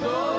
Lord.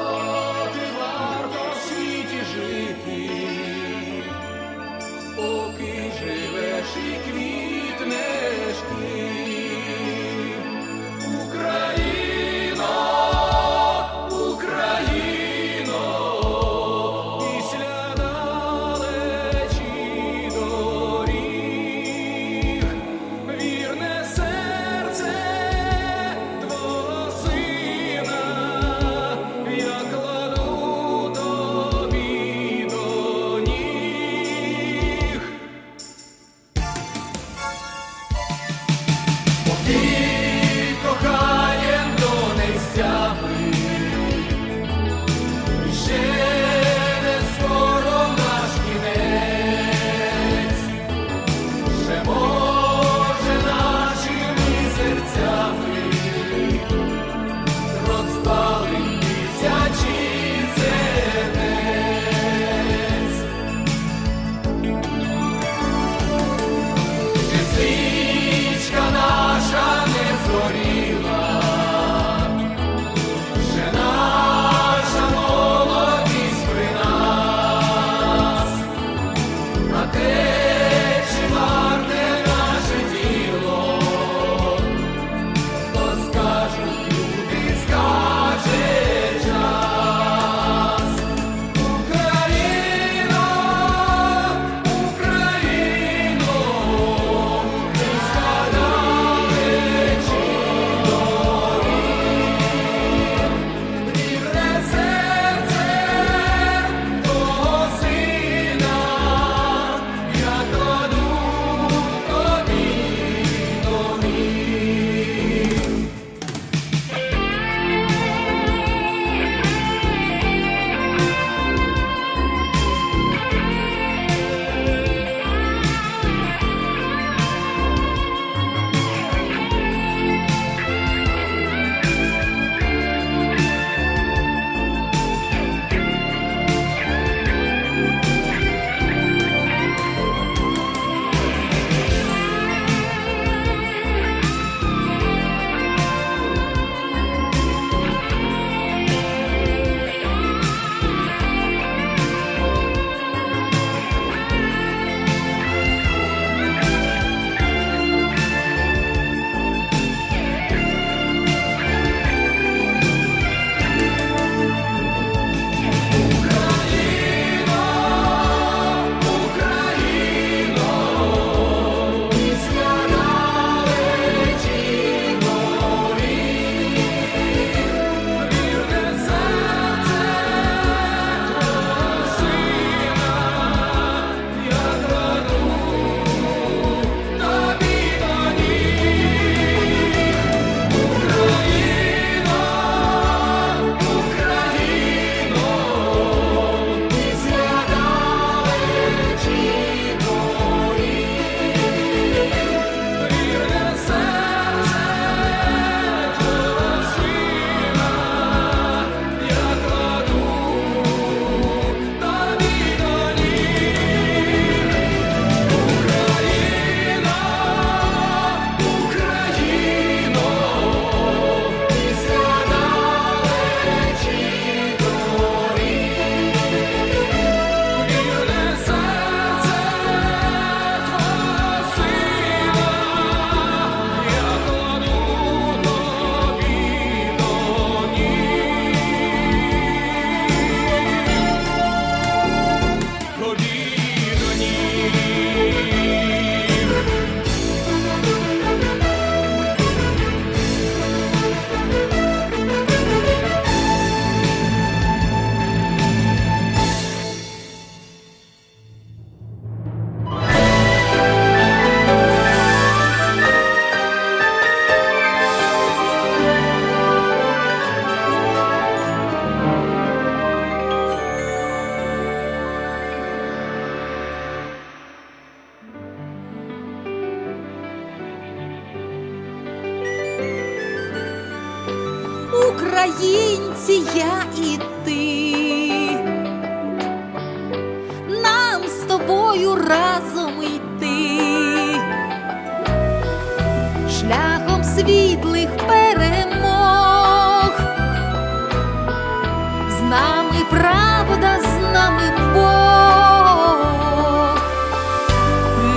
Нами правда з нами Бог,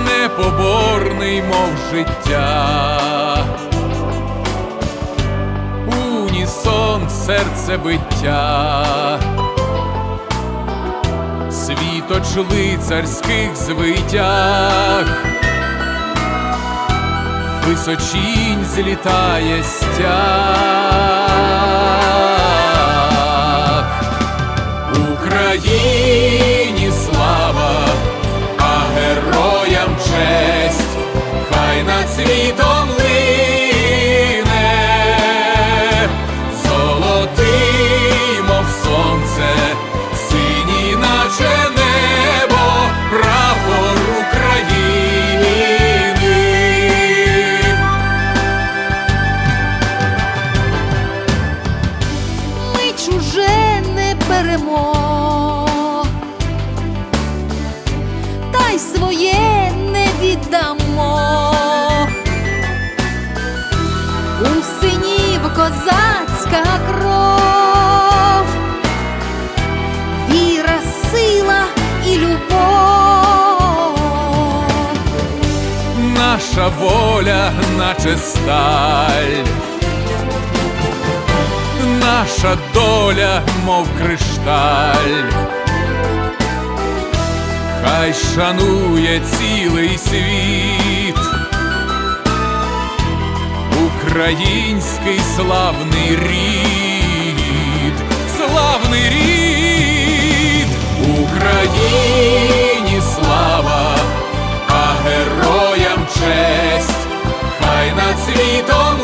непоборний, мов життя, унісон серце биття, світоч лицарських звитяг. Височінь злітає стяг. світом. наша воля, наче сталь, наша доля, мов кришталь, хай шанує цілий світ, український славний рід. todo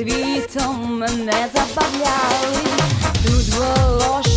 світом мене забавляли, тут волош.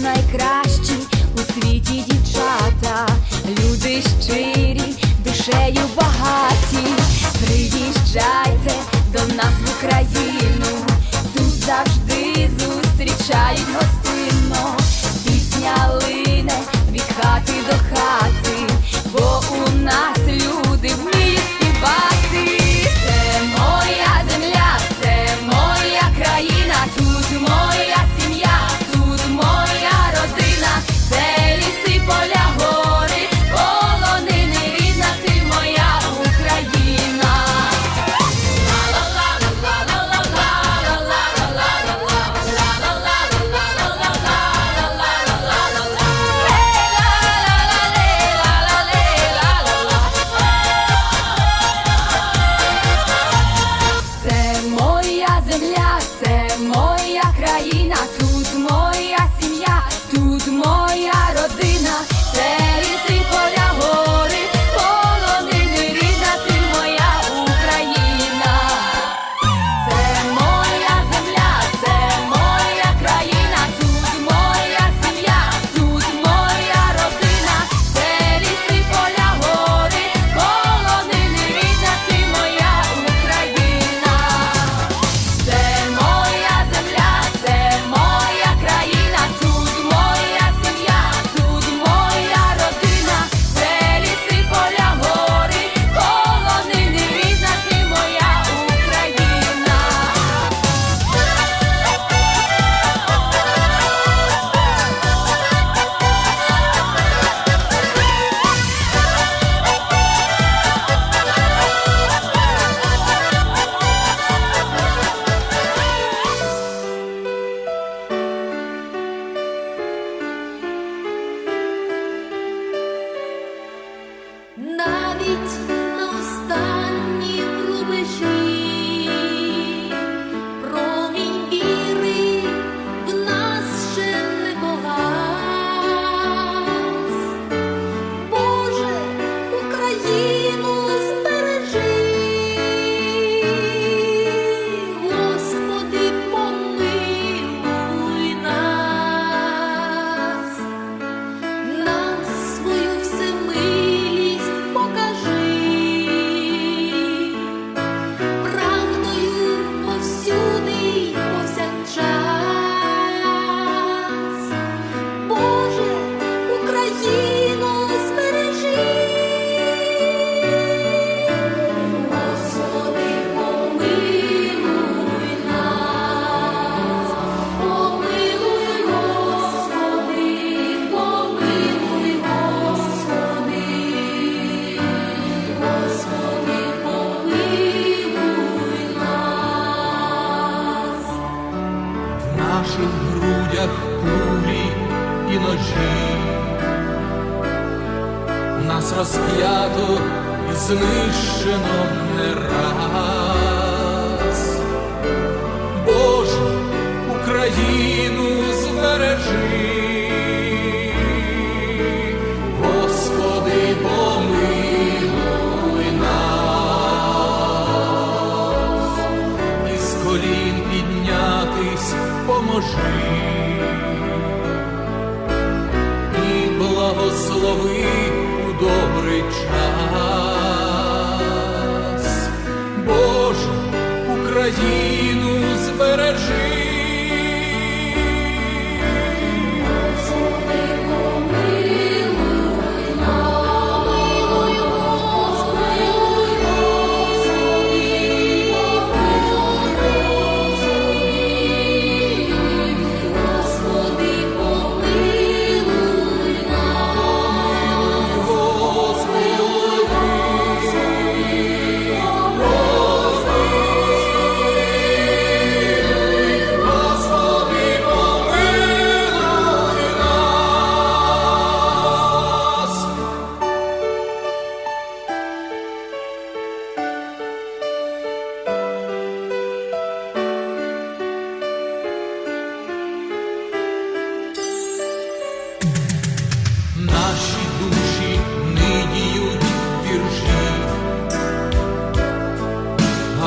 найкращі у світі дівчата, люди щирі, душею багаті, приїжджайте до нас в Україну, тут завжди зустрічають гостей.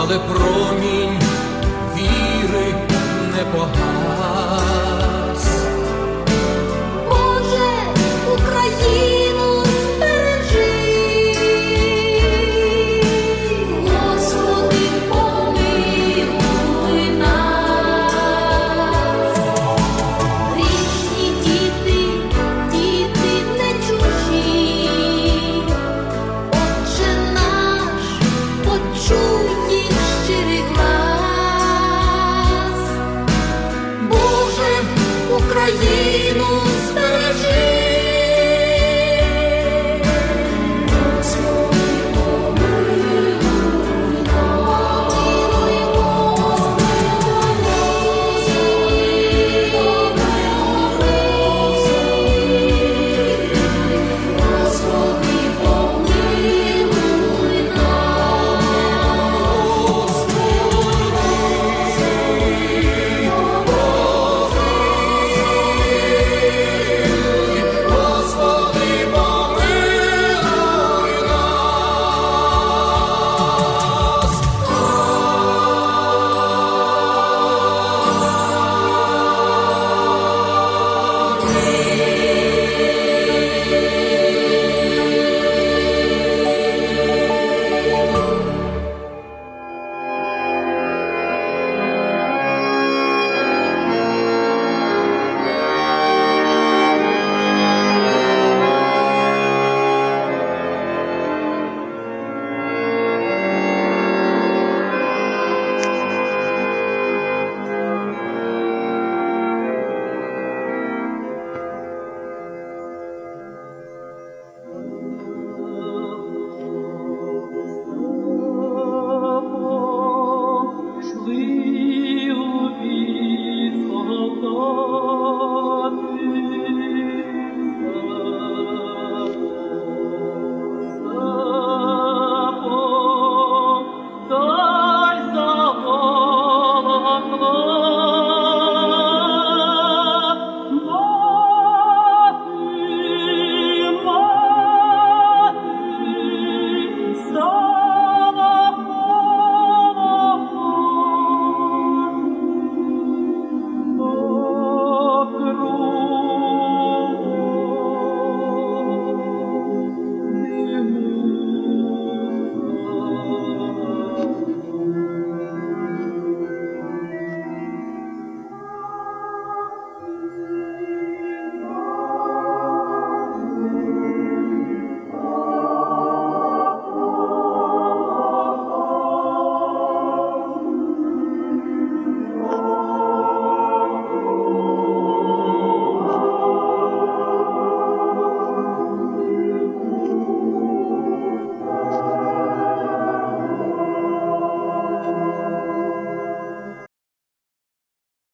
Але промінь віри не погас.